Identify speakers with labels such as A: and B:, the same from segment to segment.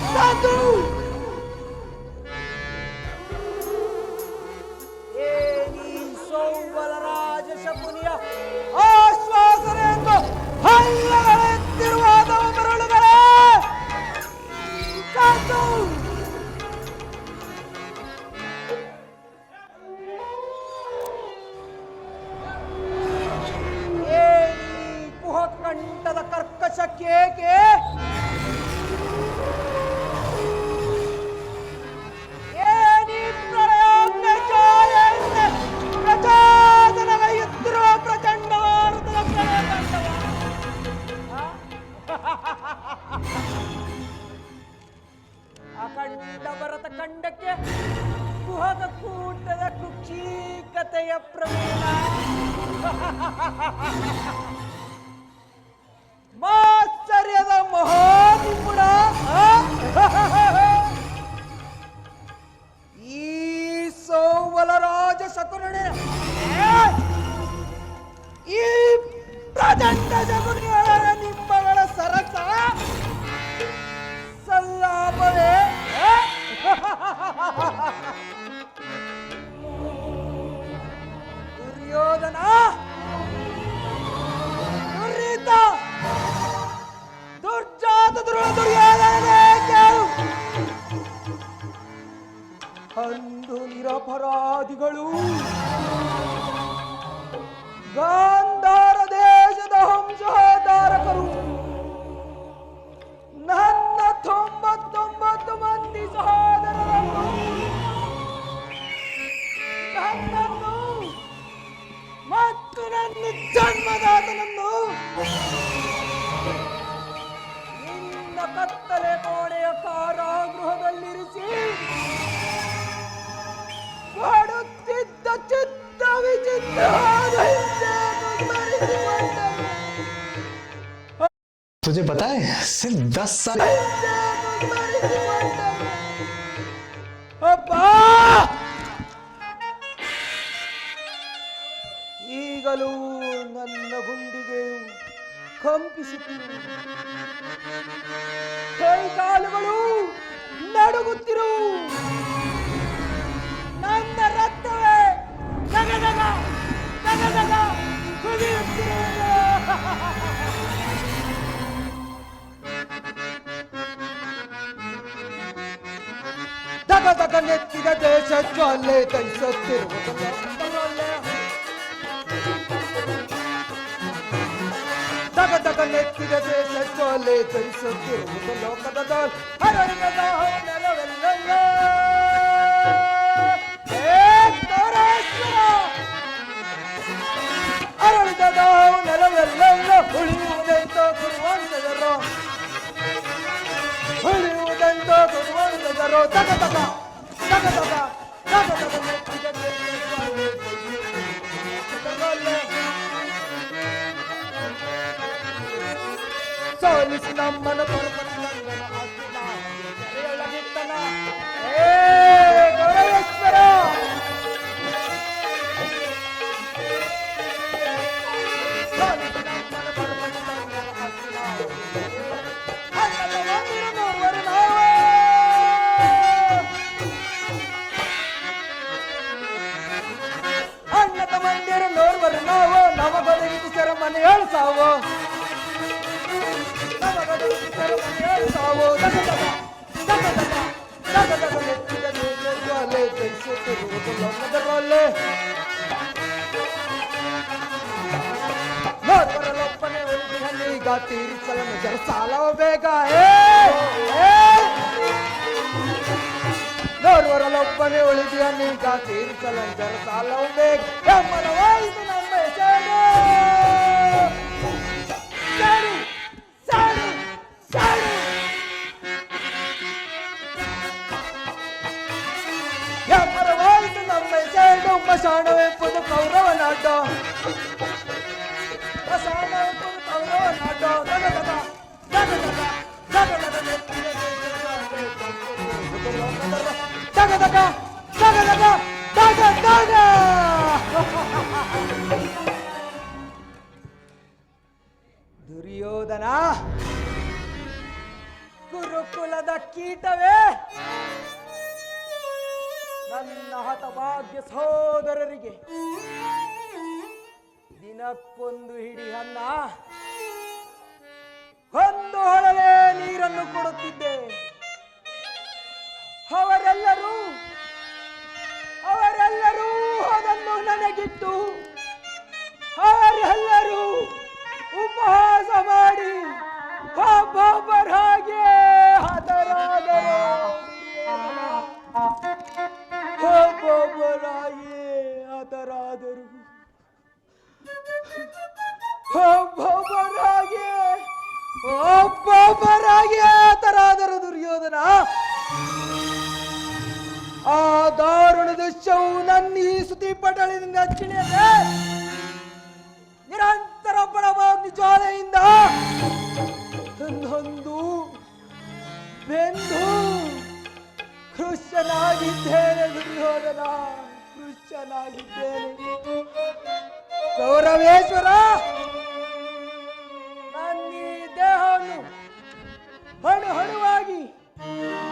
A: Santo! Duryodhana! ದುರ್ನೀತ ದುರ್ಜಾತ ದುರ್ಗ ದುರ್ಯೋಧನನೇ ಕೇಳು! ಅಂದು ನಿರಪರಾಧಿಗಳು ಗಾಂಧಾರ ದೇಶದ ಹಂಸಧಾರಕರು ನನ್ನ ತೊಂಬತ್ತೊಂಬತ್ತು ಮಂದಿ ಸಹೋದರರನ್ನು ನನ್ನ ಜನ್ಮದಾತನನ್ನು ನಿನ್ನ ಕತ್ತಲೆ ಕೋಣೆಯ ಕಾರಾಗೃಹದಲ್ಲಿರಿಸಿ ಮಾಡುತ್ತಿದ್ದ ಚಿತ್ತ ವಿಚಿತ್ರವಾದ ಹಿಂಸೆಯನ್ನು ಸ್ಮರಿಸಿಕೊಂಡರು.
B: तुझे पता है सिर्फ दस साल
A: ಈಗಲೂ ನನ್ನ ಗುಂಡಿಗೆಯು ಕಂಪಿಸುತ್ತಿರು ಕೈಕಾಲುಗಳು ನಡುಗುತ್ತಿರು. ನನ್ನ ರಕ್ತವೇ ನಗದಗ ನಗದಗ ಕುದಿಯುತ್ತಿರುವುದು. ದಗ ದಗ ನೆತ್ತಿದ ದೇಶ ಜ್ವಾಲೆ ದಹಿಸುತ್ತಿರುವುದಲ್ಲ ದಗ ದಗ ನೆತ್ತಿದ ದೇಶ ಜ್ವಾಲೆ ದಹಿಸುತ್ತಿರುವುದು ಲೋಕದ ಹರಳಿದ ನೆಲವೆಲ್ಲ ಏ ತೋರೇಶ್ವರ ಅರಳಿದ ನೆಲವೆಲ್ಲ Islam bana ಉಳಿದಿಹನೀಗ ತೀರಿಸಲನು ಜರ ಸಾಲವ ಬೇಗ ಏ ಏ ನೋಡುವರಲೊಬ್ಬನೇ ಉಳಿದಿಹನೀಗ ತೀರಿಸಲನು ಜರ ಸಾಲವ ಬೇಗ ಎಮ್ಮನವಾಯಿತು ದಗ ದುರ್ಯೋಧನ ಗುರುಕುಲದ ಕೀಟವೇ! ನನ್ನ ಹತಭಾಗ್ಯ ಸೋದರರಿಗೆ ದಿನಕ್ಕೊಂದು ಹಿಡಿ ಅನ್ನ ಒಂದು ಹೊಳಲೆ ನೀರನ್ನು ಕೊಡುತ್ತಿದ್ದೆ ಅವರೆಲ್ಲರೂ ಅವರೆಲ್ಲರೂ ಅದನ್ನು ನನಗಿಟ್ಟು ಅವರೆಲ್ಲರೂ ಉಪಹಾಸ ಮಾಡಿ ಹಾಗೆ ಹತರಾದರು. ಒಬ್ಬೊಬ್ಬರಾಗಿ ಹತರಾದರು. ಒಬ್ಬೊಬ್ಬರಾಗಿ ಒಬ್ಬೊಬ್ಬರಾಗಿ ಹತರಾದರು ದುರ್ಯೋಧನ. ಆ ದಾರುಣ ದೃಶ್ಯವು ನನ್ನ ಈ ಸುದ್ದಿ ಪಟಳಿನಿಂದ ಚಿಣಿಯದೆ ನಿರಂತರ ಬಡವಾಗಿ ಜ್ವಾಲೆಯಿಂದ ನನ್ನೊಂದು ಬೆಂದು ಕೃಷ್ಣನಾಗಿದ್ದೇನೆ ದುರ್ಯೋಧನ ಕೃಷ್ಣನಾಗಿದ್ದೇನೆ. ಗೌರವೇಶ್ವರ, ನನ್ನ ದೇಹವನ್ನು ಹಣು ಹಣುವಾಗಿ ಹಣು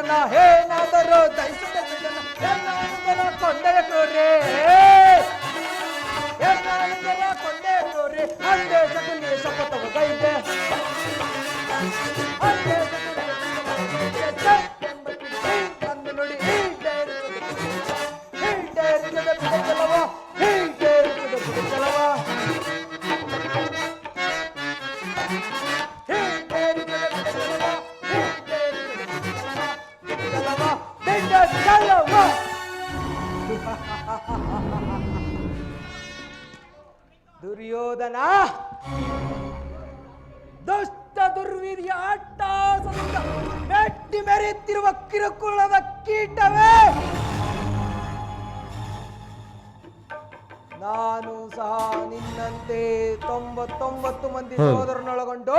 A: ಸದೇರನ್ನ ಏನಾದರೂ ದೈಸದ ಬಿಡನ್ನ ಎಲ್ಲಾನುಗಳ ಕೊಂಡೆಯ ಕೋರೆ ಎಲ್ಲಾನುಗಳ ಕೊಂಡೆಯ ಕೋರೆ ಅಂದೇ ಸಕುಲಿ ದುರ್ಯೋಧನ! ದುಷ್ಟ ದುರ್ವಿಧಿಯ ಅಟ್ಟಾಸದಿಂದ ಮೆಟ್ಟಿ ಮೆರೆಯುತ್ತಿರುವ ಕಿರುಕುಳದ ಕೀಟವೇ! ನಾನು ಸಹ ನಿನ್ನಂತೆ ತೊಂಬತ್ತೊಂಬತ್ತು ಮಂದಿ ಸಹೋದರನೊಳಗೊಂಡು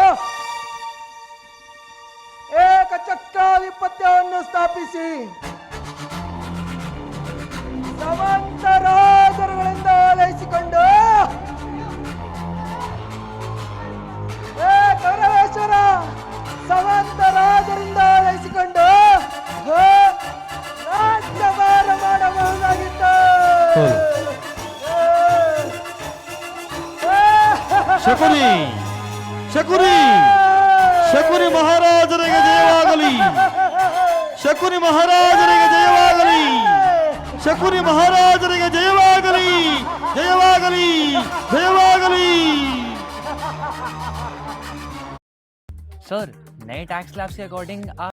A: ಏಕಚಕ್ರಾಧಿಪತ್ಯವನ್ನು ಸ್ಥಾಪಿಸಿ ಸಮಂತರಾಜರುಗಳಿಂದ ಓಲೈಸಿಕೊಂಡು ಏ ಗೌರವೇಶ್ವರ ಸಮಂತರಾಜರಿಂದ ಓಲೈಸಿಕೊಂಡು ಹೋ, ರಾಜ್ಯಭಾರ ಮಾಡಬಹುದಾಗಿತ್ತು
C: ಶಕುನಿ ಶಕುನಿ ಶಕುನಿ ಮಹಾರಾಜರಿಗೆ ಜಯವಾಗಲಿ ಶಕುನಿ ಮಹಾರಾಜರಿಗೆ ಶಕುನಿ ಮಹಾರಾಜರಿಗೆ ಜಯವಾಗಲಿ ಜಯವಾಗಲಿ ಜಯವಾಗಲಿ
D: सर नए टैक्स स्लैब्स के अकॉर्डिंग आप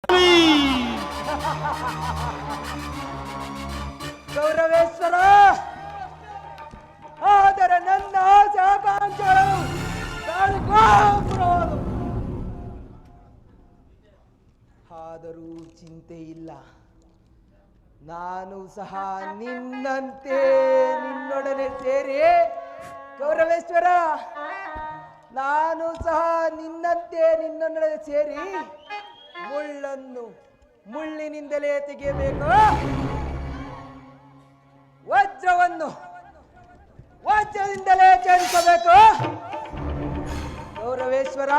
A: ಗೌರವೇಶ್ವರ ಆದರೆ ನನ್ನ ಆಸೆ ಆಕಾಂಕ್ಷೆಗಳು ಕಾಳಿಕಾಪುರವಾದವು. ಆದರೂ ಚಿಂತೆ ಇಲ್ಲ ನಾನು ಸಹ ನಿನ್ನಂತೆ ನಿನ್ನೊಡನೆ ಸೇರಿ. ಗೌರವೇಶ್ವರ ನಾನು ಸಹ ನಿನ್ನಂತೆ ನಿನ್ನೊಡನೆ ಸೇರಿ. ಮುಳ್ಳನ್ನು ಮುಳ್ಳಿನಿಂದಲೇ ತೆಗೆಯಬೇಕು. ವಜ್ರವನ್ನು ವಜ್ರದಿಂದಲೇ ಛೇದಿಸಬೇಕು ಗೌರವೇಶ್ವರ